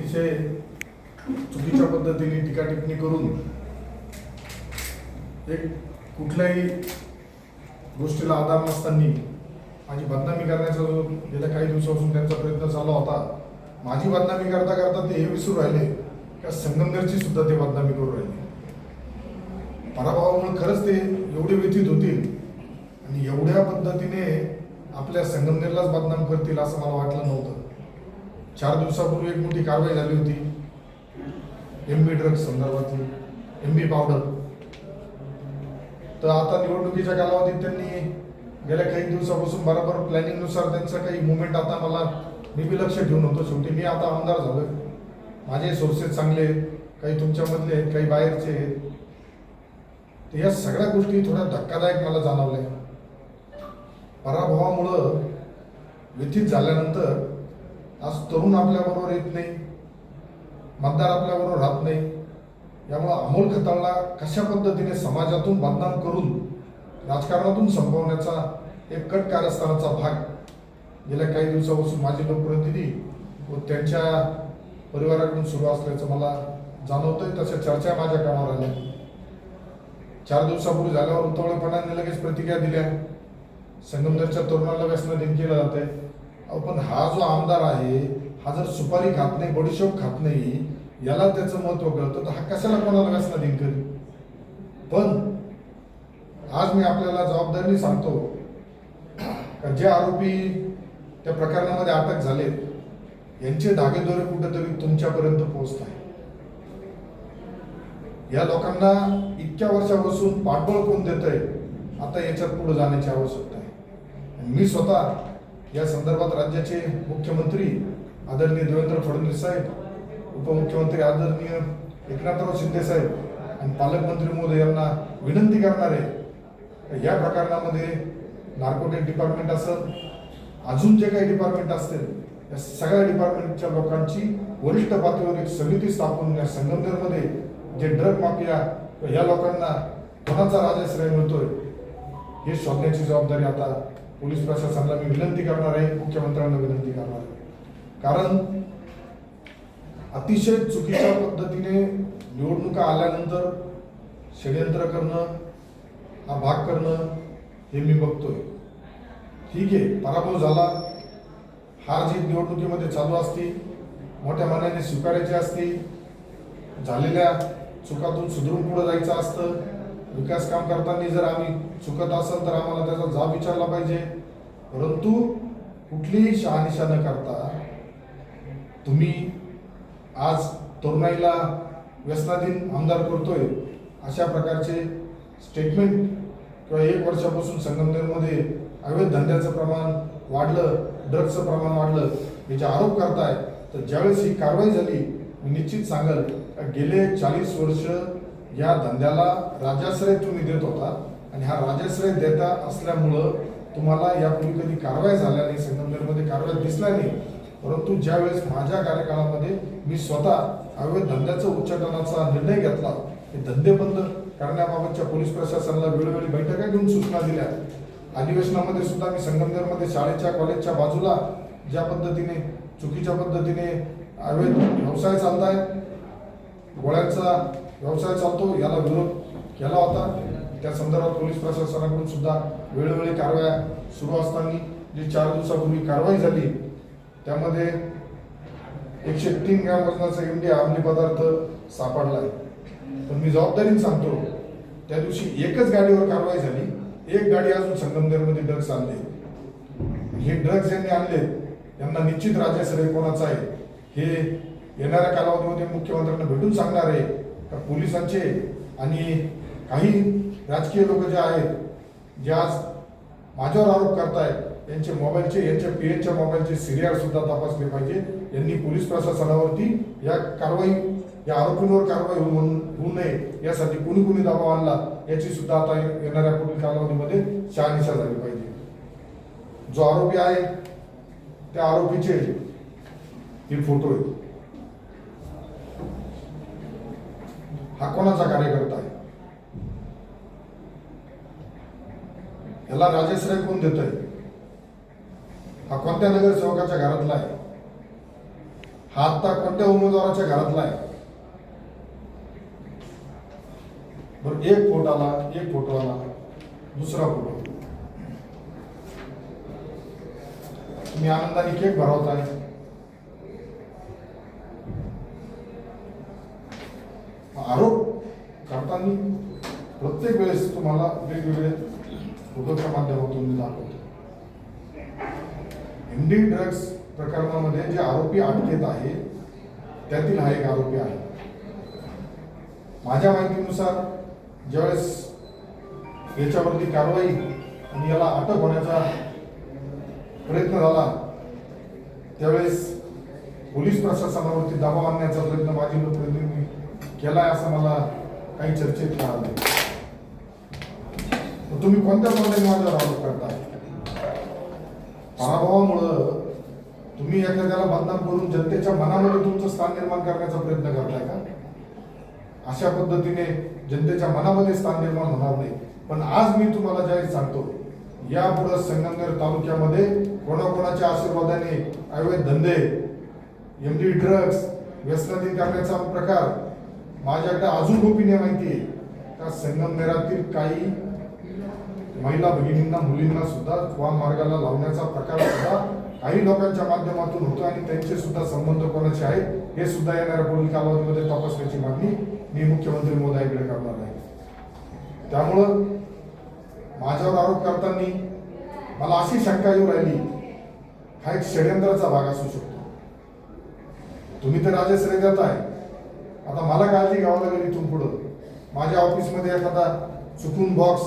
अतिशय चुकीच्या पद्धतीने टीका टिप्पणी करून एक कुठल्याही गोष्टीला आधार नसताना माझी बदनामी करण्याचा जो गेल्या काही दिवसापासून त्यांचा प्रयत्न चालू होता माझी बदनामी करता करता ते हे विसरू राहिले का संगमनेरची सुद्धा ते बदनामी करू राहिले. पराभवामुळे खरंच ते एवढे व्यथित होतील आणि एवढ्या पद्धतीने आपल्या संगमनेरलाच बदनाम करतील असं मला वाटलं नव्हतं. चार दिवसापूर्वी एक मोठी कारवाई झाली होती. एम बी ड्रग्ज संदर्भातली. एम बी पावडर तर आता निवडणुकीच्या कालावधीत त्यांनी गेल्या काही दिवसापासून बरोबर प्लॅनिंगनुसार त्यांचं काही मुवमेंट आता मला मी बी लक्ष ठेवून होतो. शेवटी मी आता आमदार झालोय. माझे सोर्सेस चांगले आहेत काही तुमच्यामधले आहेत काही बाहेरचे आहेत. तर या सगळ्या गोष्टी थोड्या धक्कादायक मला जाणवल्या. पराभवामुळं व्यथित झाल्यानंतर आज तरुण आपल्याबरोबर येत नाही मतदार आपल्याबरोबर राहत नाही. यामुळं अमोल खताळला कशा पद्धतीने समाजातून बदनाम करून राजकारणातून संपवण्याचा एक कट कारस्थानाचा भाग गेल्या काही दिवसापासून माझे लोकप्रतिनिधी व त्यांच्या परिवाराकडून सुरू असल्याचं मला जाणवतंय तशा चर्चा माझ्या कामावर आल्या. चार दिवसापूर्वी झाल्यावर उतवळेपणाने लगेच प्रतिक्रिया दिल्या. संगमनेरच्या तरुणाला व्यसनाधीन केलं जात आहे पण हा जो आमदार आहे हा जर सुपारी खात नाही बडीशोप खात नाही याला त्याचं महत्त्व कळतं तर हा कशाला कोणाला व्यसनाधीन करेल पण आज मी आपल्याला जबाबदारीने सांगतो का जे आरोपी त्या प्रकरणामध्ये अटक झालेत यांचे धागेदोरे कुठेतरी तुमच्यापर्यंत पोहोचत आहे या लोकांना इतक्या वर्षापासून पाठबळ कोण देत आहे आता याच्यात पुढे जाण्याची आवश्यकता आहे. मी स्वतः या संदर्भात राज्याचे मुख्यमंत्री आदरणीय देवेंद्र फडणवीस साहेब उपमुख्यमंत्री आदरणीय एकनाथराव शिंदे साहेब आणि पालकमंत्री महोदय यांना विनंती करणार आहे या प्रकरणामध्ये नार्कोटिक डिपार्टमेंट असेल अजून जे काही डिपार्टमेंट असतील या सगळ्या डिपार्टमेंटच्या लोकांची वरिष्ठ पातळीवर एक समिती स्थापन या संगमनेरमध्ये जे ड्रग माफिया या लोकांना कोणाचा राजाश्रय मिळतोय हे शोधण्याची जबाबदारी आता पोलीस प्रशासनाला मी विनंती करणार आहे मुख्यमंत्र्यांना विनंती करणार आहे. कारण अतिशय चुकीच्या पद्धतीने निवडणुका आल्यानंतर षडयंत्र करणं हा भाग करणं हे मी बघतोय. ठीक आहे पराभव झाला. हार जीत निवडणुकीमध्ये चालू असती मोठ्या मनाने स्वीकारायची असती. झालेल्या चुकातून सुधरून पुढे जायचं असतं. विकास काम करताना जर आम्ही चुकत असेल तर आम्हाला त्याचा जाब विचारला पाहिजे. परंतु कुठलीही शहानिशा न करता तुम्ही आज तरुणाईला व्यसनाधीन आमदार करतोय अशा प्रकारचे स्टेटमेंट किंवा एक वर्षापासून संगमनेरमध्ये अवैध धंद्याचं प्रमाण वाढलं ड्रग्सचं प्रमाण वाढलं याचे आरोप करताय तर ज्यावेळेस ही कारवाई झाली मी निश्चित सांगेल गेले चाळीस वर्ष या धंद्याला राजाश्रय तुम्ही देत होता आणि हा राजाश्रय देता असल्यामुळं तुम्हाला यापूर्वी कधी कारवाई झाल्या नाही संगमनेरमध्ये कारवाई दिसल्या नाही. परंतु ज्यावेळेस माझ्या कार्यकाळामध्ये मी स्वतः अवैध धंद्याचा उच्चाटनाचा निर्णय घेतला हे धंदे बंद करण्याबाबतच्या पोलीस प्रशासनाला वेळोवेळी बैठका घेऊन सूचना दिल्या. अधिवेशनामध्ये सुद्धा मी संगमनेरमध्ये शाळेच्या कॉलेजच्या बाजूला ज्या पद्धतीने चुकीच्या पद्धतीने अवैध व्यवसाय चालत आहे गोळ्यांचा व्यवसाय चालतो याला विरोध केला होता. त्या संदर्भात पोलीस प्रशासनाकडून सुद्धा वेळोवेळी कारवाया सुरू असताना जी चार दिवसापूर्वी कारवाई झाली त्यामध्ये एकशे तीन ग्रॅम वजनाचा इंडिया अंमली पदार्थ सापडला आहे. पण मी जबाबदारीने सांगतो त्या दिवशी एकच गाडीवर कारवाई झाली. एक गाडी अजून संगमनेरमध्ये ड्रग्ज आणले. हे ड्रग्ज यांनी आणले यांना निश्चित राज्याश्रय कोणाचा आहे हे येणाऱ्या कालावधीमध्ये मुख्यमंत्र्यांना भेटून सांगणार आहे. का पोलिसांचे आणि काही राजकीय लोक जे आहेत जे आज माझ्यावर आरोप करतायत यांचे मोबाईलचे यांच्या पी एनच्या मोबाईलचे सिरियल सुद्धा तपासले पाहिजे. यांनी पोलीस प्रशासनावरती या कारवाई या आरोपींवर कारवाई होऊ होऊ नये यासाठी कुणी कुणी दबाव आणला याची सुद्धा आता येणाऱ्या पुढील कालावधीमध्ये शहानिशा झाली पाहिजे. जो आरोपी आहे त्या आरोपीचे हे फोटो आहेत. हा कोणाचा कार्यकर्ता आहे? याला राजेश्रय कोण देत आहे हा कोणत्या नगरसेवकाच्या घरातला आहे? हा आत्ता कोणत्या उमेदवाराच्या घरातला आहे? बरं एक फोट आला एक फोटो आला दुसरा फोटो. तुम्ही आनंदाने केक भरवताय. आरोप करताना प्रत्येक वेळेस तुम्हाला वेगवेगळे उद्योगच्या माध्यमातून मी दाखवतो. एमडी ड्रग्स प्रकरणामध्ये जे आरोपी अटकेत आहे त्यातील हा एक आरोपी आहे. माझ्या माहितीनुसार ज्यावेळेस याच्यावरती कारवाई आणि याला अटक होण्याचा प्रयत्न झाला त्यावेळेस पोलीस प्रशासनावरती दबाव आणण्याचा प्रयत्न माझी लोकप्रतिनिधी केलाय असं मला काही चर्चेत कळालं नाही. तुम्ही कोणत्या कोणत्या माझ्यावर आरोप करता? पराभवामुळं तुम्ही एखाद्याला बदनाम करून जनतेच्या मनामध्ये तुमचं स्थान निर्माण करण्याचा प्रयत्न करताय का? अशा पद्धतीने जनतेच्या मनामध्ये स्थान निर्माण होणार नाही. पण आज मी तुम्हाला जाहीर सांगतो यापुढे संगमनेर तालुक्यामध्ये कोणाकोणाच्या आशीर्वादाने अवैध धंदे एमडी ड्रग्स व्यसनाधीन करण्याचा प्रकार माझ्याकडे अजून गोपनीय माहिती आहे. का संगमनेरातील काही महिला भगिनींना मुलींना सुद्धा वा मार्गाला लावण्याचा प्रकार सुद्धा काही लोकांच्या माध्यमातून होतो आणि त्यांचे सुद्धा संबंध कोणाचे आहेत हे सुद्धा येणाऱ्या पुढील कालावधीमध्ये तपासण्याची मागणी मी मुख्यमंत्री मोदयांकडे करणार आहे. त्यामुळं माझ्यावर आरोप करताना मला अशी शंका येऊ राहिली हा एक षडयंत्राचा भाग असू शकतो. तुम्ही तर राजश्रय आहे आता मला काळजी घ्यावं लागेल इथून पुढं. माझ्या ऑफिसमध्ये एखादा चुकून बॉक्स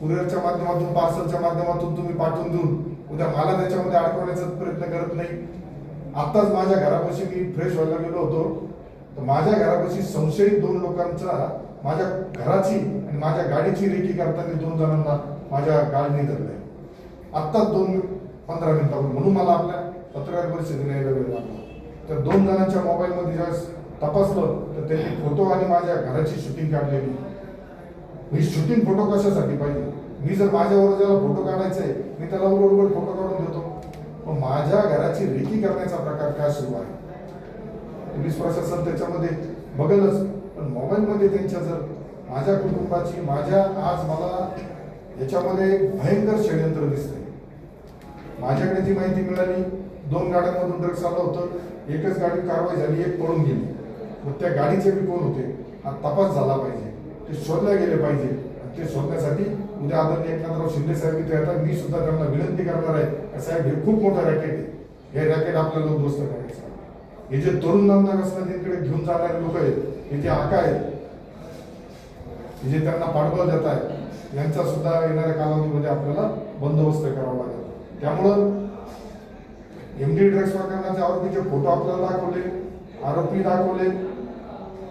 कुरिअरच्या माध्यमातून पार्सलच्या माध्यमातून तुम्ही पाठवून देऊन उद्या मला त्याच्यामध्ये अडकवण्याचा प्रयत्न करत नाही. आत्ताच माझ्या घरापाशी मी फ्रेश व्हायला गेलो होतो. तर माझ्या घरापाशी संशयित दोन लोकांचा माझ्या घराची आणि माझ्या गाडीची रेकी करताना दोन जणांना माझ्या गाडीने धरलंय आत्ताच दोन पंधरा मिनिटापूर्वी. म्हणून मला आपल्या पत्रकार परिषदेने यायला वेळ लागला. तर दोन जणांच्या मोबाईलमध्ये ज्यावेळेस तपासलं तर त्यांनी फोटो आणि माझ्या घराची शूटिंग काढलेली. मी शूटिंग फोटो कशासाठी पाहिजे? मी जर माझ्यावर ज्याला फोटो काढायचा आहे मी त्याला उघड फोटो काढून देतो. पण माझ्या घराची रेकी करण्याचा प्रकार काय सुरू आहे? पोलीस प्रशासन त्याच्यामध्ये बघेलच पण मोबाईलमध्ये त्यांच्या जर माझ्या कुटुंबाची माझ्या आज मला याच्यामध्ये एक भयंकर षडयंत्र दिसते माझ्याकडे जी माहिती मिळाली दोन गाड्यांमधून ड्रग्स आलं होतं एकच गाडी कारवाई झाली एक पळून गेली. मग त्या गाडीचे बी कोण होते? हा तपास झाला पाहिजे. ते शोधल्या गेले पाहिजे. आणि ते शोधण्यासाठी उद्या आदरणीय एकनाथराव शिंदे साहेब इथे येतात. मी सुद्धा त्यांना विनंती करणार आहे साहेब हे खूप मोठं रॅकेट आहे. हे रॅकेट आपल्याला उद्ध्वस्त करायचं हे जे तरुण नामना व्यसनाधीनकडे घेऊन जाणारे लोक आहेत हे जे आका आहेत हे जे त्यांना पाठबळ देत आहेत यांचा सुद्धा येणाऱ्या कालावधीमध्ये आपल्याला बंदोबस्त करावा लागेल. त्यामुळं एमडी ड्रग्स प्रकरणाचे आरोपीचे फोटो आपल्याला दाखवले आरोपी दाखवले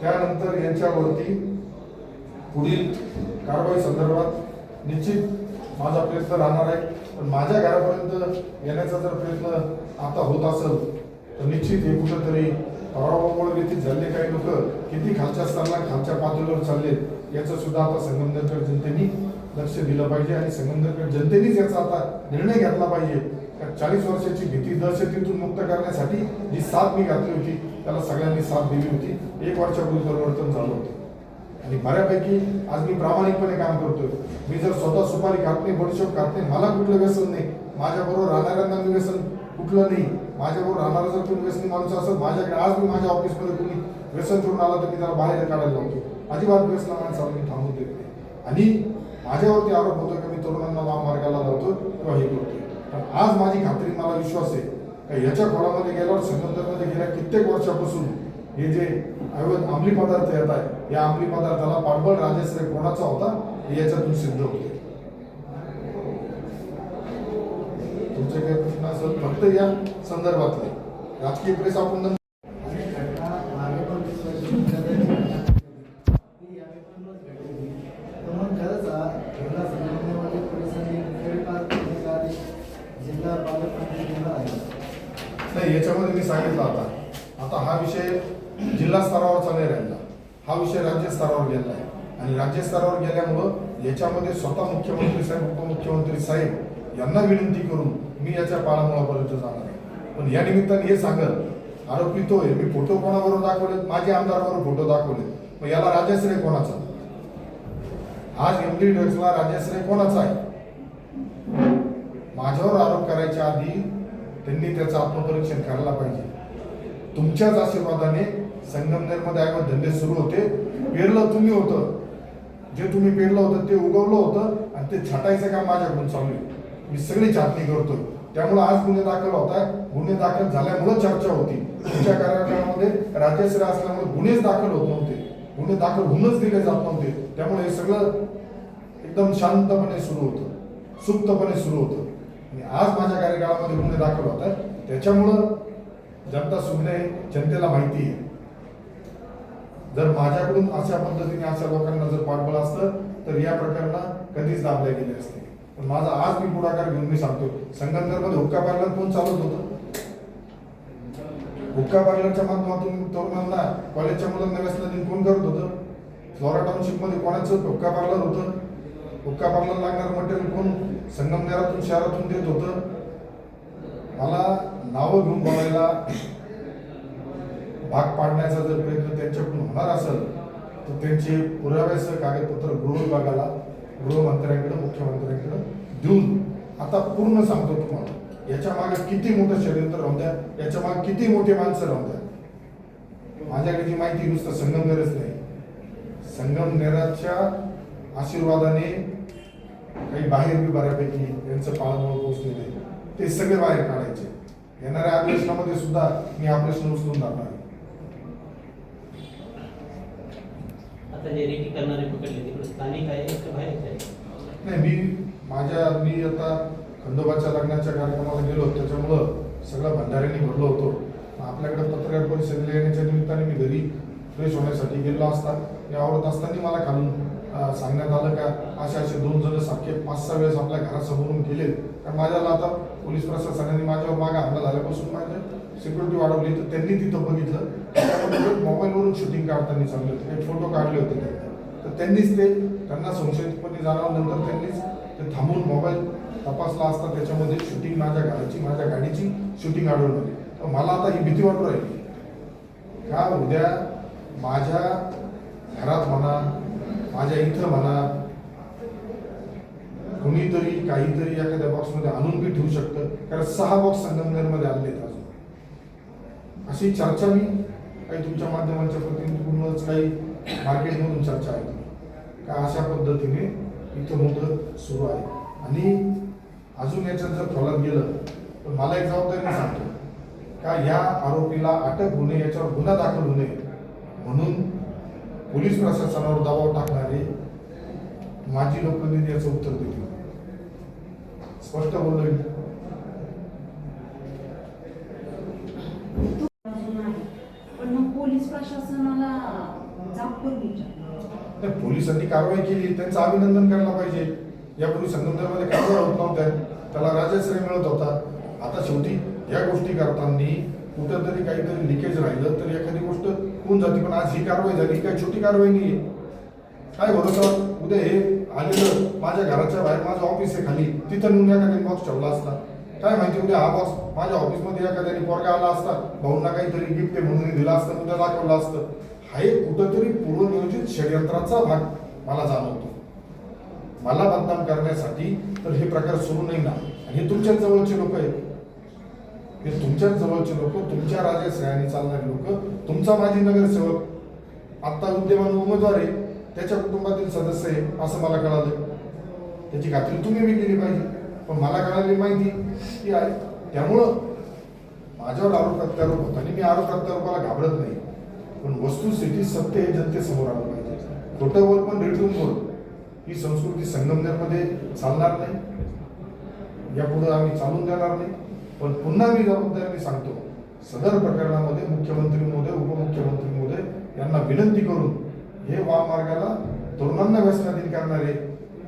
त्यानंतर यांच्यावरती पुढील कारवाई संदर्भात निश्चित माझा प्रयत्न राहणार आहे. पण माझ्या घरापर्यंत येण्याचा जर प्रयत्न आता होत असेल तर निश्चित हे कुठंतरी पराभवामुळे व्यतीत झाले काही लोक किती खालच्या स्तराला खालच्या पातळीवर चालले याचं सुद्धा आता संगमनेरकर जनतेने लक्ष दिलं पाहिजे आणि संगमनेरकर जनतेनेच याचा आता निर्णय घेतला पाहिजे. चाळीस वर्षाची भीती दहशतीतून मुक्त करण्यासाठी जी साथ मी घातली होती त्याला सगळ्यांनी साथ दिली होती. एक वर्षापूर्वी परिवर्तन झालं होतं. आणि बऱ्यापैकी आज मी प्रामाणिकपणे काम करतोय. मी जर स्वतः सुपारी खात नाही बडीशोप खात नाही मला कुठलं व्यसन नाही. माझ्याबरोबर राहणाऱ्यांना मी व्यसन कुठलं नाही. माझ्याबरोबर राहणारा जर कोणी व्यसनी माणूस असेल माझ्याकडे आज मी माझ्या ऑफिसमध्ये कोणी व्यसन करून आला तर मी त्याला बाहेर काढायला लावतो. अजिबात व्यसन माणसाला मी थांबून देत नाही. आणि माझ्यावरती आरोप होतो की मी तरुणांना वाम मार्गाला लावतो किंवा हे करतो पण आज माझी खात्री मला विश्वास आहे का याच्या खोलामध्ये गेल्यावर संगमनेरमध्ये गेल्या कित्येक वर्षापासून हे जे अवैध अंमली पदार्थ येत आहे या अंमली पदार्थाला पाठबळ राजश्रय कोणाचा होता? हे याच्यातून सिद्ध होते. तुमचे काही प्रश्न असेल फक्त या संदर्भातले. राजकीय प्रेस आपण नंतर मागे पण वीस वर्ष ती यावेळी पण रोज भेटली. तर मग खरंच हा जिल्हा संघटनेमध्ये पोलिसांनी गैरपार करण्यात आली. जिल्हा पालकमंत्री जिल्हा आहे नाही याच्यामध्ये मी सांगितलं आता आता हा विषय जिल्हा स्तरावरचा नाही राहिला हा विषय राज्य स्तरावर गेला आहे आणि राज्य स्तरावर गेल्यामुळं याच्यामध्ये स्वतः मुख्यमंत्री साहेब उपमुख्यमंत्री साहेब यांना विनंती करून मी याच्या पाळामुळापर्यंत जाणार आहे. पण या निमित्ताने हे सांगत आरोपी तो आहे. मी फोटो कोणाबरोबर दाखवले माझे आमदाराबरोबर फोटो दाखवले मग याला राजश्रय कोणाचा? आज एमडी ड्रग्सला राजश्रय कोणाचा आहे? माझ्यावर आरोप करायच्या आधी त्यांनी त्याचं आत्मपरीक्षण करायला पाहिजे. तुमच्याच आशीर्वादाने संगमनेरमध्ये आयवत धंदे सुरू होते. पेरलं तुम्ही होतं. जे तुम्ही पेरलं होतं ते उगवलं होतं आणि ते छाटायचं काम माझ्याकडून चालू आहे. मी सगळी छाटणी करतो त्यामुळे आज गुन्हे दाखल होता गुन्हे दाखल झाल्यामुळे चर्चा होती. तुमच्या कार्यक्रमामध्ये राज्यश्री असल्यामुळे गुन्हेच दाखल होत नव्हते. गुन्हे दाखल होऊनच दिले जात नव्हते. त्यामुळे हे सगळं एकदम शांतपणे सुरू होतं. सुप्तपणे सुरू होतं. आणि आज माझ्या कार्यकाळामध्ये गुन्हे दाखल होत आहेत. त्याच्यामुळं जनता सुज्ञ जनतेला माहिती आहे. जर माझ्याकडून अशा पद्धतीने अशा लोकांना जर पाठबळ असतं तर या प्रकरणात कधीच दाबले गेले असते. पण माझा आज मी पुढाकार घेऊन मी सांगतो संगमनेरमध्ये हुक्का पार्लर कोण चालवत होतं? हुक्का पार्लरच्या माध्यमातून तरुणांना कॉलेजच्या मुलांना व्यसन दिन कोण करत होतं? फ्लोरा टाउनशिपमध्ये कोणाचं हुक्का पार्लर होतं. हुक्का पार्लर लागणार मटेरियल कोण संगमनेरातून शहरातून देत होतं? मला नावं घेऊन बोलायला भाग पाडण्याचा जर प्रयत्न त्यांच्याकडून होणार असेल तर त्यांचे पुराव्यासह कागदपत्र गृह विभागाला गृहमंत्र्यांकडे मुख्यमंत्र्यांकडे देऊन आता पूर्ण सांगतो तुम्हाला याच्या मागे किती मोठं षडयंत्र राहून द्या याच्या मागे किती मोठे माणसं राहून द्या. माझ्याकडे जी माहिती नुसतं संगमनेरच नाही. संगमनेराच्या आशीर्वादाने काही बाहेर बी बऱ्यापैकी यांचं पाळमुळं पोहोचलेलं आहे. ते सगळे बाहेर काढायचे. येणाऱ्या अधिवेशनामध्ये सुद्धा मी हा प्रश्न उचलून जाणार आहे आता जे रेकी करणारे पकडले तिकडे स्थानिक आहे का बाहेर आहे. नाही मी माझ्या मी आता खंडोबाच्या लग्नाच्या कार्यक्रमाला गेलो त्याच्यामुळं सगळं भंडाऱ्यांनी भरलो होतो. आपल्याकडे पत्रकार परिषद येण्याच्या निमित्ताने मी घरी फ्रेश होण्यासाठी गेलो असता. या आवडत असताना मला खालून सांगण्यात आलं का? असे असे दोन जण सारखे पाच सहा वेळेस आपल्या घरासमोरून गेले. तर माझ्याला आता पोलीस प्रशासनाने माझ्यावर मागे हमला झाल्यापासून माझ्या सिक्युरिटी वाढवली. तर त्यांनी तिथं बघितलं. मोबाईलवरून शूटिंग काढताना चालले होते. काही फोटो काढले होते त्यांनी. तर त्यांनीच ते त्यांना संशयितपणे जाणवल्यानंतर त्यांनीच ते थांबून मोबाईल तपासला असता त्याच्यामध्ये शूटिंग माझ्या घराची माझ्या गाडीची शूटिंग आढळून आली. तर मला आता ही भीती वाटू राहिली. का उद्या माझ्या घरात म्हणा माझ्या इथं म्हणा कुणीतरी काहीतरी एखाद्या बॉक्समध्ये आणून बी ठेवू शकतं. कारण सहा बॉक्स संगमनेरमध्ये आणले आहेत अजून. अशी चर्चा मी काही तुमच्या माध्यमांच्या प्रतिनिधीकडूनच काही मार्केटमधून चर्चा आहे. का अशा पद्धतीने इथं मोठं सुरू आहे. आणि अजून याच्यात जर खोलात गेलं तर मला एक जबाबदारी सांगतो. का या आरोपीला अटक होणे याच्यावर गुन्हा दाखल होणे म्हणून पोलीस प्रशासनावर दबाव टाकणारे माजी लोकप्रतिनिधी याचं उत्तर देतील. स्पष्ट बोललोय पोलीस प्रशासनाला पोलिसांनी कारवाई केली त्यांचं अभिनंदन करायला पाहिजे. यापूर्वी संगमनेरमध्ये कारवाई होत नव्हत्या त्याला राजश्रय मिळत होता. आता शेवटी या गोष्टी करताना कुठंतरी काहीतरी लिकेज राहिलं तर एखादी गोष्ट होऊन जाते पण आज ही कारवाई झाली काय काही छोटी कारवाई नाही काय भरोसा उद्या हे आलेलं माझ्या घराच्या बाहेर माझं ऑफिस आहे खाली तिथं नेऊन एखाद्याने बॉक्स ठेवला असता. काय माहिती उद्या हा बॉक्स माझ्या ऑफिसमध्ये एखाद्याने पोरगा आला असता भाऊंना काहीतरी गिफ्ट आहे म्हणून दिला असतं उद्या दाखवलं असतं. हा एक कुठंतरी पूर्वनियोजित षडयंत्राचा भाग मला जाणवतो. मला बदनाम करण्यासाठी तर हे प्रकार सुरू नाही ना. आणि हे तुमच्या जवळचे लोक आहेत. हे तुमच्याच जवळचे लोक तुमच्या राजश्रयाने चालणारे लोक तुमचा माजी नगरसेवक आत्ता विद्यमान उमेदवार आहे त्याच्या कुटुंबातील सदस्य आहे असं मला कळालं. त्याची खात्री तुम्ही बी केली पाहिजे. पण मला कळाली माहिती की आहे त्यामुळं माझ्यावर आरोप प्रत्यारोप होता आणि मी आरोप प्रत्यारोपाला घाबरत नाही. पण वस्तुस्थिती सत्य हे जनतेसमोर आलं पाहिजे. खोटं बोल पण रिटून बोल. ही संस्कृती संगमनेरमध्ये चालणार नाही. यापुढे आम्ही चालून देणार नाही. पण पुन्हा मी जबाबदारी मी सांगतो सदर प्रकरणामध्ये मुख्यमंत्री महोदय उपमुख्यमंत्री महोदय यांना विनंती करून हे वाममार्गाला तरुणांना व्यसनाधीन करणारे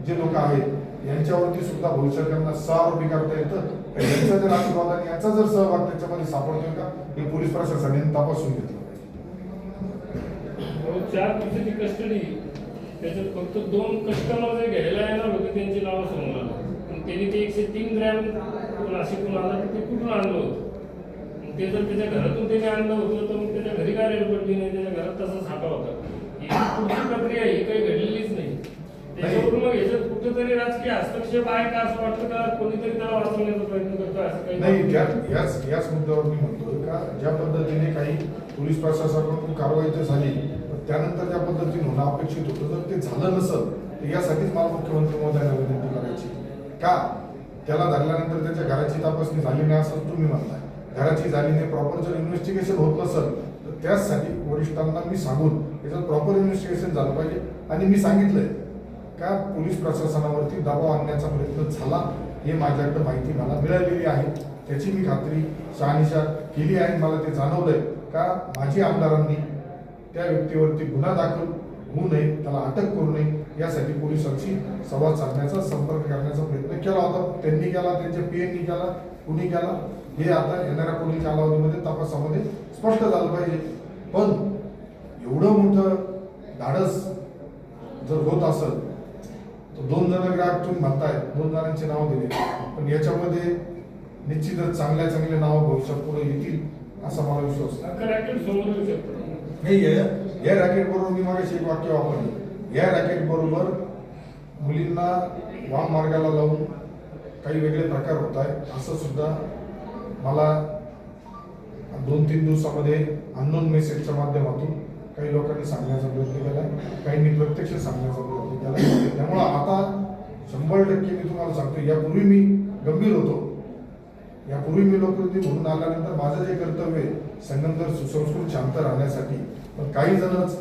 जे लोक आहेत यांच्यावरती सुद्धा भविष्यात सहआरोपी करता येतं. यांचा जर आशीर्वाद आणि याचा जर सहभाग त्याच्यामध्ये सापडतोय का हे पोलीस प्रशासनाने तपासून घेतलं चार दिवसाची कस्टडी त्याच्यात फक्त दोन कस्टमर जे घ्यायला येणार होते त्यांची नावं समोर आलं. त्यांनी ते एकशे तीन ग्रॅम नाशिकहून आला तर ते कुठून आणलं होतं? ते जर त्याच्या घरातून त्याने आणलं होतं तर मग त्याच्या घरी काय पडली नाही? त्याच्या घरात तसा साठा होता. ही पुढची प्रक्रिया ही काही घडलेलीच नाही. त्याच्यावरून मग याच्यात कुठेतरी राजकीय हस्तक्षेप आहे का असं वाटतं का? कोणीतरी त्याला वाचवण्याचा प्रयत्न करतो असं काही? नाही याच याच मुद्द्यावर मी म्हणतो का ज्या पद्धतीने काही पोलीस प्रशासनाकडून कारवाई तर झाली त्यानंतर त्या पद्धतीने होणं अपेक्षित होतं. जर ते झालं नसल तर यासाठीच मला मुख्यमंत्री महोदयांना विनंती करायची. का? त्याला धरल्यानंतर त्याच्या घराची तपासणी झाली नाही असं तुम्ही म्हणताय. घराची झाली नाही प्रॉपर जर इन्व्हेस्टिगेशन होत नसेल तर त्याचसाठी वरिष्ठांना मी सांगून त्याचं प्रॉपर इन्व्हेस्टिगेशन झालं पाहिजे. आणि मी सांगितलंय का पोलीस प्रशासनावरती दबाव आणण्याचा प्रयत्न झाला हे माझ्याकडं माहिती मला मिळालेली आहे. त्याची मी खात्री शहानिशा केली आहे. मला ते जाणवलंय का माझी आमदारांनी त्या व्यक्तीवरती गुन्हा दाखल होऊ नये त्याला अटक करू नये यासाठी पोलिसांशी संवाद साधण्याचा संपर्क करण्याचा प्रयत्न केला होता. त्यांनी केला त्यांच्या पीएननी केला कुणी केला हे आता येणाऱ्या पुढील कालावधीमध्ये तपासामध्ये स्पष्ट झालं पाहिजे. पण एवढं मोठं धाडस जर होत असेल तर दोन जण ग्राहक तुम्ही म्हणताय दोन जणांची नावं दिली. पण याच्यामध्ये निश्चितच चांगल्या चांगले नावं भविष्यात पुढे येतील असा मला विश्वास नाही. या या रॅकेट बरोबर मी मागे एक वाक्य वापरलं. या रॅकेट बरोबर मुलींना वाम मार्गाला लावून काही वेगळे प्रकार होत आहेत. असं सुद्धा मला दोन तीन दिवसामध्ये अननोन मेसेजच्या माध्यमातून काही लोकांनी सांगण्याचा प्रयत्न केला. काहींनी प्रत्यक्ष सांगण्याचा प्रयत्न केला. त्यामुळं आता शंभर टक्के मी तुम्हाला सांगतो यापूर्वी मी गंभीर होतो. यापूर्वी मी लोकप्रतिनिधी म्हणून आल्यानंतर माझं जे कर्तव्य आहे संगमनेर सुसंस्कृत शांत राहण्यासाठी. पण काही जणच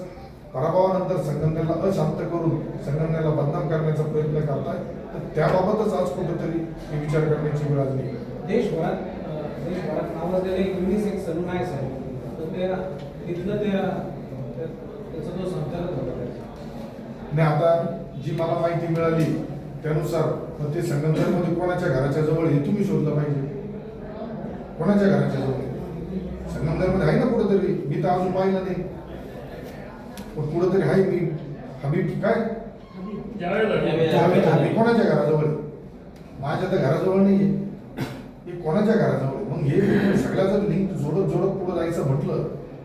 पराभवानंतर संगमनेरला अशांत करून संगमनेरला बदनाम करण्याचा प्रयत्न करताय तर त्याबाबतच आज कुठेतरी मी विचार करण्याची वेळ आली देशभरात देशभरात नावाजलेलं एक युनिसेक्स सलून आहे सर तर ते तिथलं ते ते- त्याचा जो संचालक होता नाही आता जी मला माहिती मिळाली त्यानुसार मग ते संगमनेरमध्ये कोणाच्या घराच्या जवळ हे तुम्ही शोधलं पाहिजे. कोणाच्या घराच्या जवळ? संगमनेरमध्ये आहे ना कुठेतरी? मी तर अजून पाहिलं नाही. पण कुठंतरी आहे मी हबीब काय ज्यावेळेला हबीब कोणाच्या घराजवळ? माझ्या तर घराजवळ नाहीये. हे कोणाच्या घराजवळ? मग हे सगळ्या लिंक जोडत जोडत पुढे जायचं म्हटलं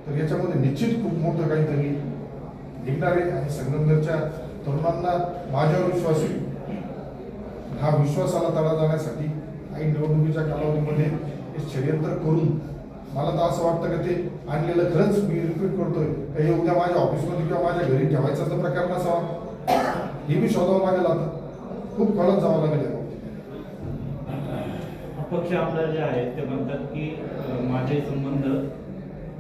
तर याच्यामध्ये निश्चित खूप मोठं काहीतरी निघणार आहे. आणि संगमनेरच्या तरुणांना माझ्यावर विश्वास येईल हा विश्वासाला तडा जाण्यासाठी. काही निवडणुकीच्या कालावधीमध्ये हे षडयंत्र करून मला तर असं वाटतं का ते आणलेलं खरंच मी रिपीट करतोय. का हे उद्या माझ्या ऑफिसमध्ये किंवा माझ्या घरी ठेवायचा तर प्रकार नसावा. हे बी शोधावं लागेल आता. खूप कळत जावं लागेल. अपक्ष आमदार जे आहेत ते म्हणतात की माझे संबंध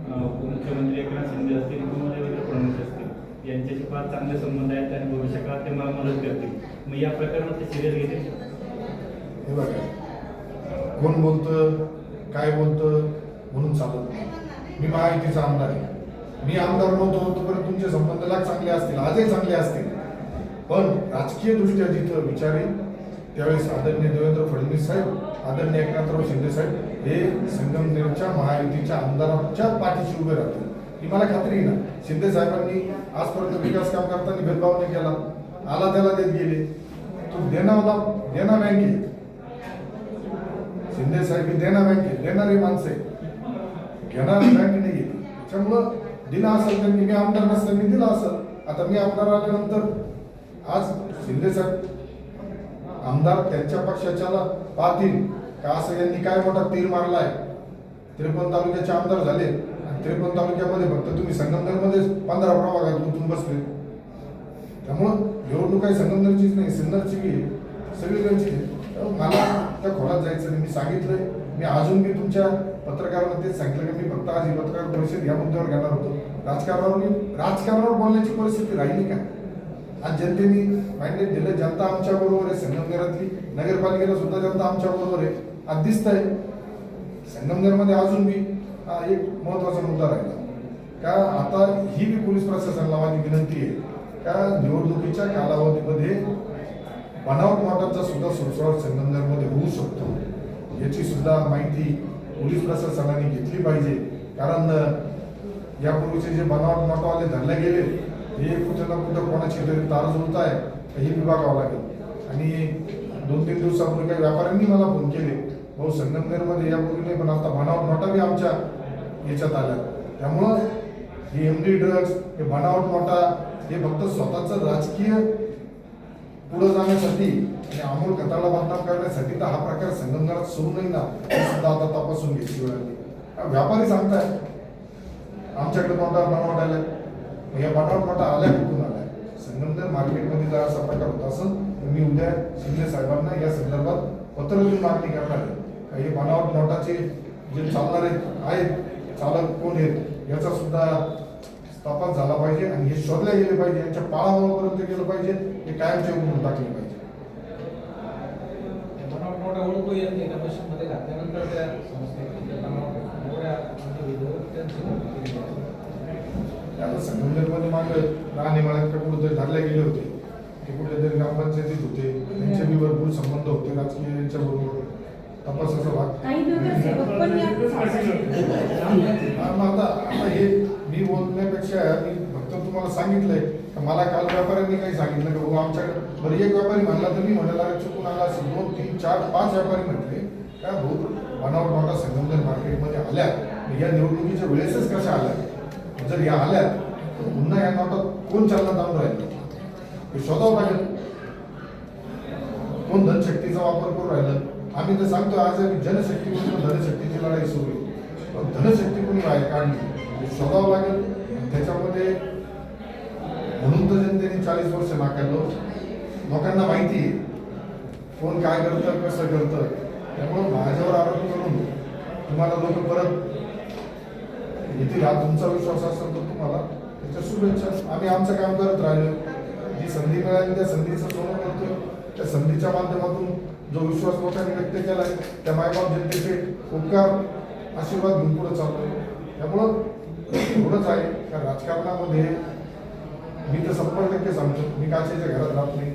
अ, उपमुख्यमंत्री एकनाथ शिंदे असतील किंवा देवेंद्र फडणवीस असतील यांच्याशी फार चांगले संबंध आहेत आणि भविष्यकाळात ते मला मदत करतील. मग या प्रकरणात ते सिरियस घेतील? हे बघा. कोण बोलतं काय बोलतं म्हणून चालत नाही. मी महायुतीचा आमदार आहे. मी आमदार नव्हतो तोपर्यंत तुमचे संबंध लाख चांगले असतील आजही चांगले असतील. पण राजकीय दृष्ट्या जिथं विचारेन त्यावेळेस आदरणीय देवेंद्र फडणवीस साहेब आदरणीय एकनाथराव शिंदे साहेब हे संगमनेरच्या महायुतीच्या आमदारांच्या पाठीशी उभे राहतील ही मला खात्री आहे ना. शिंदे साहेबांनी आजपर्यंत विकास काम करताना भेदभाव नाही केला. आला त्याला देत गेले. तो होता देना बँके शिंदे साहेब ही देना बँके देणारी माणसं घेणार बँक नाही त्याच्यामुळं दिला असेल त्यांनी मी आमदार नसताना दिला असेल. आता मी आमदार आल्यानंतर आज शिंदे साहेब आमदार त्यांच्या पक्षाच्याला पाहतील का असं यांनी काय मोठा तीर मारलाय. त्रेपन्न तालुक्याचे आमदार झाले आणि त्रेपन्न तालुक्यामध्ये फक्त तुम्ही संगमनेरमध्ये पंधरा प्रभागात गुंतून बसले. त्यामुळं निवडणूक काही संगमनेरचीच नाही सिन्नरची बी आहे. सगळीकडची आहे. मला त्या खोलात जायचं नाही. मी सांगितलंय. मी अजून मी तुमच्या पत्रकारांना तेच सांगितलं की मी फक्त आज ही पत्रकार परिषद या मुद्द्यावर घेणार होतो. राजकारणावर राजकारणावर बोलण्याची परिस्थिती राहिली का? आज जनतेने मॅन्डेट दिलं जनता आमच्या बरोबर आहे संगमनेरातली नगरपालिकेला सुद्धा जनता आमच्या बरोबर आहे. आज दिसतंय. संगमनेरमध्ये अजून बी हा एक महत्त्वाचा मुद्दा राहिला. का आता ही बी पोलीस प्रशासनाला माझी विनंती आहे. का निवडणुकीच्या कालावधीमध्ये बनावट नोटांचा सुद्धा सुळसुळाट संगमनेरमध्ये होऊ शकतो. याची सुद्धा माहिती पोलीस प्रशासनाने घेतली पाहिजे. कारण यापूर्वीचे जे बनावट नोटावाले धरले गेले हे कुठे ना कुठं कोणाची तरी तार जुळत आहे हे विभागावं लागेल. आणि दोन तीन दिवसापूर्वी काही व्यापाऱ्यांनी मला फोन केले. भाऊ संगमनेरमध्ये यापूर्वी नाही पण आता बनावट नोटा बी आमच्या याच्यात आल्या. त्यामुळं हे एम डी ड्रग्स हे बनावट नोटा हे फक्त स्वतःचं राजकीय पुढे जाण्यासाठी आणि अमोल कथाला बदनाम करण्यासाठी तर हा प्रकार संगमनात सुरू नाही ना सुद्धा आता तपासून घेतली वेळ आली. व्यापारी सांगताय. आमच्याकडे नोटा बनावट आलाय. मग या बनावट मोठा आलाय कुठून आलाय? संगमनेर मार्केटमध्ये जर असा प्रकार होता असं तर मी उद्या शिंदे साहेबांना या संदर्भात पत्र देऊन मागणी करणार आहे. हे बनावट नोटाचे जे चालणारे आहेत चालक कोण आहेत याचा सुद्धा तपास झाला पाहिजे आणि हे शोधले गेले पाहिजे. यांच्या पाळामापर्यंत गेलं पाहिजे. हे कायमचे उघडून टाकले पाहिजे. म्हणजे. आता संगमनेरमध्ये मागे लहान इमारत कुठेतरी धरले गेले होते. ते कुठेतरी ग्रामपंचायतीत होते. त्यांचे बी भरपूर संबंध होते. राजकीय यांच्याबरोबर तपासाचा भाग. आता हे मी बोलण्यापेक्षा मी फक्त तुम्हाला सांगितलंय का मला काल व्यापाऱ्यांनी काही सांगितलं का बाबा आमच्याकडे बरं एक व्यापारी म्हणला तर मी म्हणायला चुकून आला असेल. दोन तीन चार पाच व्यापारी म्हटले काय भाऊ बनावट नोटा संगमनेर मार्केटमध्ये आल्या या निवडणुकीच्या वेळेसच कशा आल्या? जर या आल्या तर पुन्हा या नोटा कोण चालना जाऊन राहिलं? हे शोधावं लागेल कोण धनशक्तीचा वापर करून राहिलं? आम्ही तर सांगतो आज जनशक्ती धनशक्तीची लढाई सुरू आहे. पण धनशक्ती कोणी बाहेर काढली? शोधावं लागेल. त्याच्यामध्ये म्हणून तर जनतेने चाळीस वर्ष नाकारलं लोकांना माहिती कोण काय करतं कसं करतं. त्यामुळं माझ्यावर आरोप करून तुम्हाला लोक परत येतील हा तुमचा विश्वास असेल तर तुम्हाला त्याच्या शुभेच्छा. आम्ही आमचं काम करत राहिलो. जी संधी मिळाली त्या संधीचं सोनं करतोय त्या संधीच्या माध्यमातून जो विश्वास लोकांनी व्यक्त केला आहे त्या मायबाप जनतेचे उपकार आशीर्वाद घेऊन पुढे चालतोय. त्यामुळं एवढंच आहे का राजकारणामध्ये मी तर शंभर टक्के सांगतो मी काचेच्या घरात राहत नाही?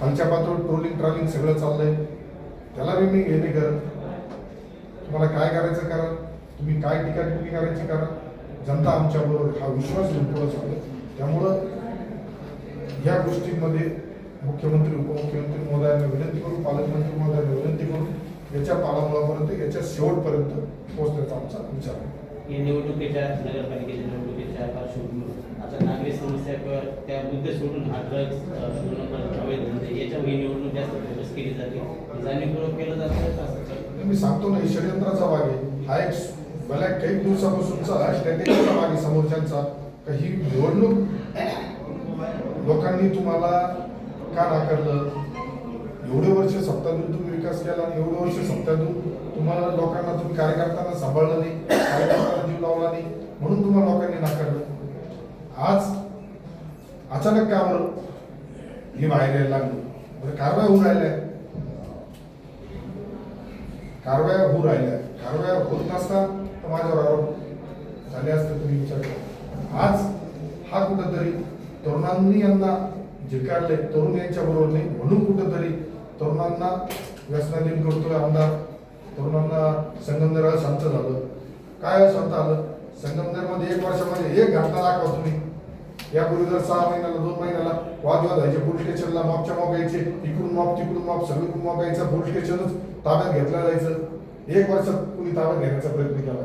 खालच्या पातळीवर ट्रोलिंग ट्रॉलिंग सगळं चाललंय. त्याला बी मी हे नाही करत. तुम्हाला काय करायचं करा? तुम्ही काय टीका टिप्पणी करायची करा? जनता आमच्याबरोबर हा विश्वास घेऊन पुढे चालू त्यामुळं या गोष्टींमध्ये मुख्यमंत्री उपमुख्यमंत्री महोदयांना विनंती करून पालकमंत्री महोदयांना विनंती करून याच्या पालामुळापर्यंत याच्या शेवटपर्यंत आमचा विचार आहे या निवडणुकीच्या नगरपालिकेच्या निवडणुकीच्या पार्श्वभूमीवर आता नागरी समस्या किंवा त्या मुद्दे सोडून हा अवैध धंदे याच्यावर ही निवडणूक जास्त फोकस केली जाते. जाणीवपूर्वक केलं जातं असं? मी सांगतो ना ही षडयंत्राचा भाग आहे. हा एक मला काही दिवसापासूनचा स्ट्रॅटेजीचा भाग आहे समोरच्यांचा. का ही निवडणूक लोकांनी तुम्हाला का नाकारलं? एवढे वर्ष सत्ता देऊन तुम्ही विकास केला आणि एवढे वर्ष सत्ता देऊन तुम्हाला लोकांना तुम्ही कार्यकर्त्यांना सांभाळलं नाही कार्यकर्त्यांना जीव लावला नाही म्हणून तुम्हाला लोकांनी नाकारलं. आज अचानक काय बरं? हे बाहेर यायला लागलं. बरं कारवाया होऊन राहिल्या. कारवाया होऊ राहिल्या. कारवाया होत नसता तर माझ्यावर आरोप झाले असते तुम्ही विचार करा. आज हा कुठंतरी तरुणांनी यांना झिकारले तरुण यांच्या बरोबर नाही म्हणून कुठंतरी तरुणांना व्यसनाधीन करतोय आमदार. तरुणांना संगमनेराला शांत झालं. काय शांत आलं? संगमनेरमध्ये एक वर्षामध्ये एक घटना दाखवा तुम्ही. यापूर्वी जर सहा महिन्याला दोन महिन्याला वादविवाद व्हायचे पोलीस स्टेशनला मॉपच्या मॉप यायचे इकडून मॉप तिकडून मॉप सगळीकडून मॉप यायचा पोलीस स्टेशनच ताब्यात घेतलं जायचं. एक वर्षात कुणी ताब्यात घेण्याचा प्रयत्न केला?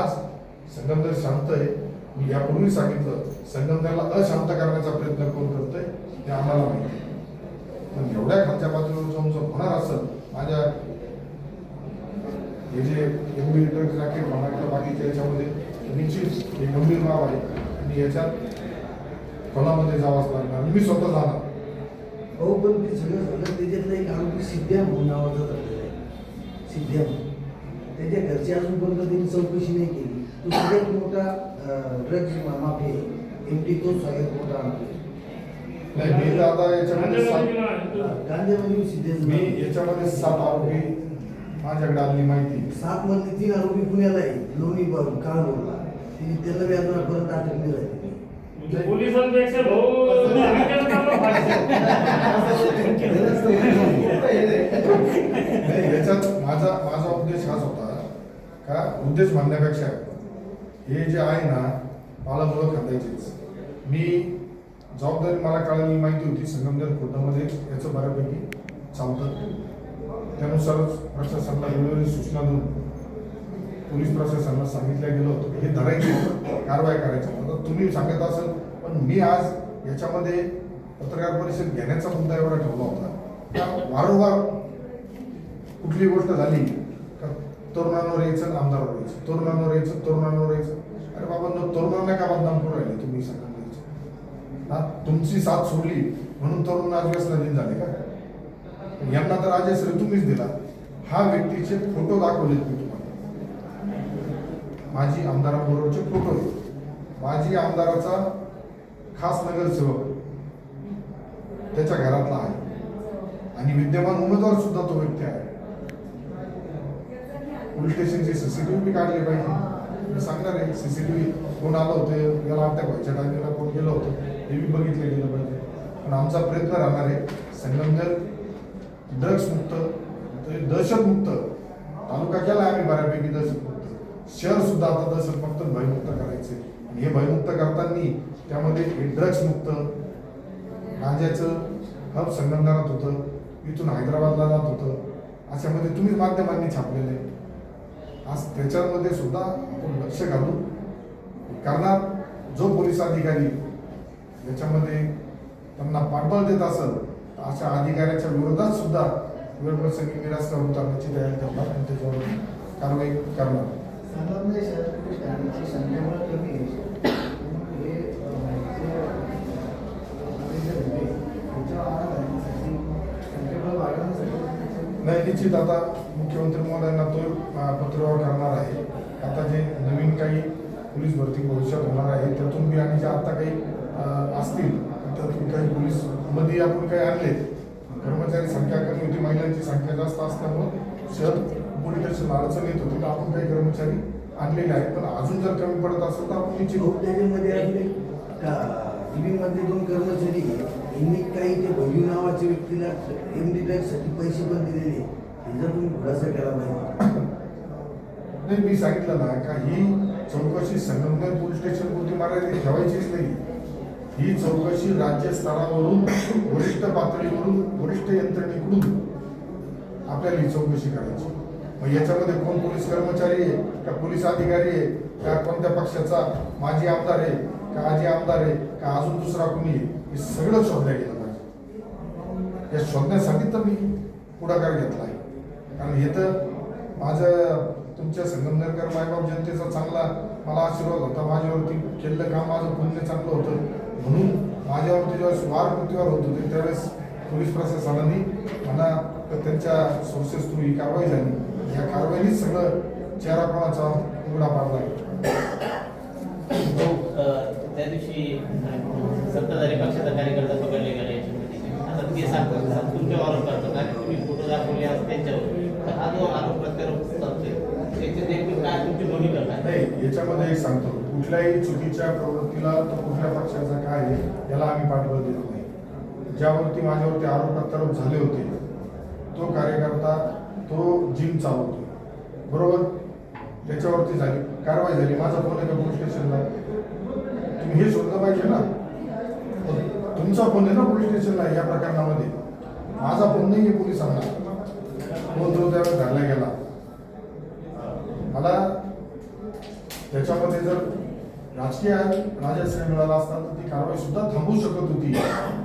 आज संगमनेर शांत आहे. मी यापूर्वी सांगितलं संगमनेरला अशांत करण्याचा प्रयत्न कोण करतोय हे आम्हाला माहिती पण एवढ्या खालच्या पातळीवर जाऊन जर होणार असेल माझ्या हे जे गंभीर ड्रग्ज रॅकेट म्हणा किंवा बाकीच्या याच्यामध्ये निश्चित हे गंभीर बाब आहे. आणि याच्यात खोलामध्ये जावाच लागणार मी स्वतः जाणार. हो पण ते सगळं झालं त्याच्यातलं एक आरोपी सिद्ध्या म्हणून नावाचा धरलेला आहे. सिद्ध्या म्हणून. त्याच्या घरचे अजूनपर्यंत त्यांनी चौकशी नाही केली. तो सगळ्यात मोठा ड्रग्ज माफी आहे. एम टी तो सगळ्यात मोठा आरोपी आहे. नाही मी तर आता याच्यामध्ये सात आहे सिद्धेच मी याच्यामध्ये सात आरोपी माझ्याकडे आलेली माहिती. आहे. सात मध्ये तीन आरोपी पुण्याला आहे. लोणी काळ बोलला त्याला बी अजून परत अटक नाही झाली म्हणजे पोलिसांपेक्षा भाऊ. नाही, याच्यात माझा माझा उद्देश हाच होता का उद्देश म्हणण्यापेक्षा हे जे आहे ना मला मुलं खांदायचेच. मी जबाबदारी मला कळालेली माहिती होती संगमनेर खुर्दामध्ये याचं बऱ्यापैकी चालतं. त्यानुसारच प्रशासनाला वेळोवेळी सूचना देऊन पोलीस प्रशासनाला सांगितलं गेलं होतं हे धरायचं कारवाई करायची आता तुम्ही सांगत असाल पण मी आज याच्यामध्ये पत्रकार परिषद घेण्याचा मुद्दा एवढा ठेवला होता. वारंवार कुठली गोष्ट झाली का तरुणांवर यायचं आमदारवर यायचं तरुणांवर यायचं तरुणांवर यायचं? अरे बाबा तरुणांना का बदनाम करू राहिले तुम्ही सांगा हा तुमची साथ सोडली म्हणून तरुण आज व्यसनाधीन झाले का? यांना तर राजश्री तुम्हीच दिला. हा व्यक्तीचे फोटो दाखवलेत मी तुम्हाला. माजी आमदाराबरोबरचे फोटो माझी माजी आमदाराचा खास नगरसेवक त्याच्या घरातला आहे. आणि विद्यमान उमेदवार सुद्धा तो व्यक्ती आहे. पोलीस स्टेशनचे सीसीटीव्ही बी काढले पाहिजे. मी सांगणार आहे सीसीटीव्ही कोण आलं होतं याला अटॅक व्हायच्या टायमिंगला कोण गेलं होतं. हे बी बघितलं गेलं पाहिजे. पण आमचा प्रयत्न राहणार आहे संगमनेर ड्रग्स मुक्त दहशतमुक्त. तालुका केला आम्ही बऱ्यापैकी दहशतमुक्त. शहर सुद्धा आता दहशतमुक्त भयमुक्त करायचे आणि हे भयमुक्त करताना त्यामध्ये हे ड्रग्स मुक्त गांजाचं हब संगमनेरात होतं इथून हैदराबादला जात होतं. अशामध्ये तुम्हीच माध्यमांनी छापलेले आज त्याच्यामध्ये सुद्धा आपण लक्ष घालून करणार जो पोलीस अधिकारी याच्यामध्ये त्यांना पाठबळ देत असेल तर अशा अधिकाऱ्याच्या विरोधात सुद्धा वेळप्रसंगी रस्त्यावर उतरण्याची तयारी करणार आणि त्याच्यावर कारवाई करणार. संगमनेर शहर पोलीस ठाण्याची संख्याबळ कमी आहे. म्हणून अं, जे आपले जे धंदे, त्याच्यावर आळा घालण्यासाठी संख्याबळ वाढवण्यासाठी नाही निश्चित आता मुख्यमंत्री महोदयांना तो पत्रव्यवहार करणार आहे. आता जे नवीन काही पोलीस भरती भविष्यात होणार आहे त्यातून बी आणि जे आता काही असतील. त्यातून काही पोलीसमध्ये आपण काही आणले कर्मचारी संख्या कमी होती महिलांची संख्या जास्त असल्यामुळे शहर पोलीस अडचण येत होती. तर आपण काही कर्मचारी आणलेले आहेत. पण अजून जर कमी पडत असेल तर आपण निश्चित खूप त्याच्यामध्ये आपले मध्ये दोन कर्मचारी यांनी काही ते भैयू नावाच्या व्यक्तीला एम डी साठी पैसे पण दिलेले त्याचा तुम्ही खुलासा केला पाहिजे नाही मी सांगितलं ना का ही चौकशी संगमनेर पोलीस स्टेशन पुरती मर्यादित ठेवायचीच नाही. ही चौकशी राज्य स्तरावरून वरिष्ठ पातळीवरून वरिष्ठ यंत्रणेकडून आपल्याला ही चौकशी करायची. मग याच्यामध्ये कोण पोलीस कर्मचारी आहे का पोलीस अधिकारी आहे का कोणत्या पक्षाचा माजी आमदार आहे का आजी आमदार आहे का अजून दुसरा कोणी हे सगळं शोधल्या गेलं पाहिजे. या शोधण्यासाठी तर मी पुढाकार घेतला आहे. कारण हे तर माझं तुमच्या संगमनेरकर मायबाप जनतेचा चांगला मला आशीर्वाद होता. माझ्यावरती केलेलं काम माझं पुण्य चांगलं होतं. म्हणून माझ्यावरती ज्यावेळेस वार कृतीवर होत होते त्यावेळेस पोलीस प्रशासनाने मला त्यांच्या सोर्सेस थ्रू ही कारवाई झाली. या कारवाईनेच सगळं चेहरापणाचा उघडा पाडला. त्या दिवशी सत्ताधारी पक्षाचा कार्यकर्ता पकडले गेला याच्यामध्ये आता ते सांगतात तुमच्यावर आरोप करतात आणि तुम्ही फोटो दाखवले आज त्यांच्यावर. तर हा जो आरोप प्रत्यारोप चालतोय त्याच्यात नेमकी काय तुमची भूमिका काय? नाही याच्यामध्ये एक सांगतो. कुठल्याही चुकीच्या प्रवृत्तीला तो कुठल्या पक्षाचा काय आहे याला आम्ही पाठबळ देत नाही. ज्यावरती माझ्यावरती आरोप प्रत्यारोप झाले होते तो कार्यकर्ता तो जिम चालवतो. बरोबर? त्याच्यावरती झाली कारवाई झाली. माझा फोन आहे का पोलीस स्टेशनला तुम्ही हे शोधलं पाहिजे ना? हो. तुमचा फोन आहे ना पोलीस स्टेशनला या प्रकरणामध्ये. माझा फोन नाही आहे पोलिसांना. फोन जो त्यावेळेस धरला गेला. मला त्याच्यामध्ये जर राजकीय राजश्रय मिळाला असता तर ती कारवाई सुद्धा थांबवू शकत होती.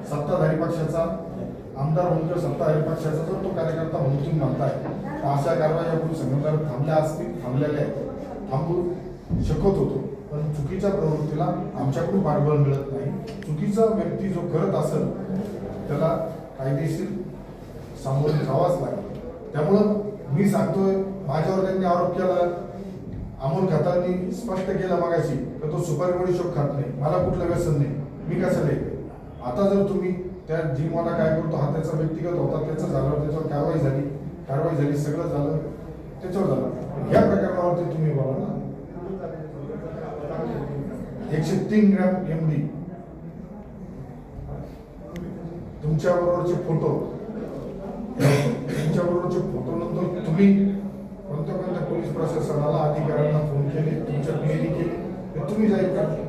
सत्ताधारी पक्षाचा आमदार म्हणून किंवा सत्ताधारी पक्षाचा जर तो कार्यकर्ता म्हणून तुम्ही म्हणताय तर अशा कारवाई आपण संगमनेर थांबल्या असतील थांबलेल्या आहेत. थांबू शकत होतो. पण चुकीच्या प्रवृत्तीला आमच्याकडून पाठबळ मिळत नाही. चुकीचा व्यक्ती जो करत असेल त्याला कायदेशीर सामोरे जावाच लागेल. त्यामुळं मी सांगतोय माझ्यावर त्यांनी आरोप केला अमोल खतांनी स्पष्ट केलं मागाशी तर तो सुपारी बडी शोक खात नाही. मला कुठलं व्यसन नाही. मी कसं नाही आता जर तुम्ही त्या जिमवाला काय करतो हा त्याचा व्यक्तिगत होता त्याचं झालं त्याच्यावर कारवाई झाली कारवाई झाली सगळं झालं त्याच्यावर झालं. या प्रकरणावरती तुम्ही बोला ना. एकशे तीन ग्रॅम एम डी तुमच्या बरोबरचे फोटो. तुमच्या बरोबरचे फोटो नंतर तुम्ही कोणत्या कोणत्या पोलीस प्रशासनाला तुम्ही जाहीर करता.